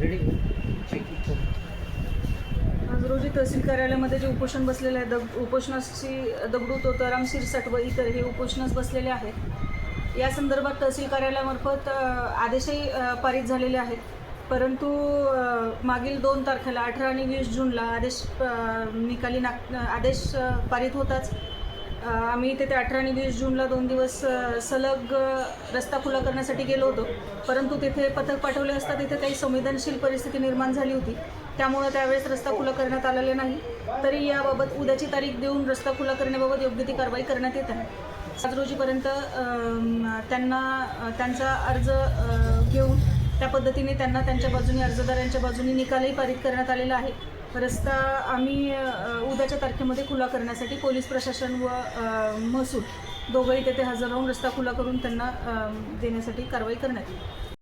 Already आज रोजी तहसील कार्यालयामध्ये जे उपोषण बसलेले आहे दग उपोषणाशी दगडू तोताराम शिरसाट व इतर हे उपोषणच बसलेले आहेत. या संदर्भात तहसील कार्यालयामार्फत आदेशही पारित झालेले आहेत. परंतु मागील दोन तारखेला अठरा आणि वीस जूनला आदेश निकाली नाग आदेश पारित होताच. आम्ही तेथे अठरा आणि वीस जूनला दोन दिवस सलग रस्ता खुला करण्यासाठी गेलो होतो. परंतु तिथे पथक पाठवले असता तिथे काही संवेदनशील परिस्थिती निर्माण झाली होती. त्यामुळं त्यावेळेस रस्ता खुला करण्यात आलेला नाही. तरी याबाबत उद्याची तारीख देऊन रस्ता खुला करण्याबाबत योग्य ती कारवाई करण्यात येत आहे. आज रोजीपर्यंत त्यांना त्यांचा अर्ज घेऊन त्या पद्धतीने त्यांना त्यांच्या बाजूने अर्जदारांच्या बाजूने निकालही पारित करण्यात आलेला आहे. रस्ता आम्ही उद्याच्या तारखेमध्ये खुला करण्यासाठी पोलीस प्रशासन व महसूल दोघंही तेथे हजर राहून रस्ता खुला करून त्यांना देण्यासाठी कारवाई करण्यात येईल.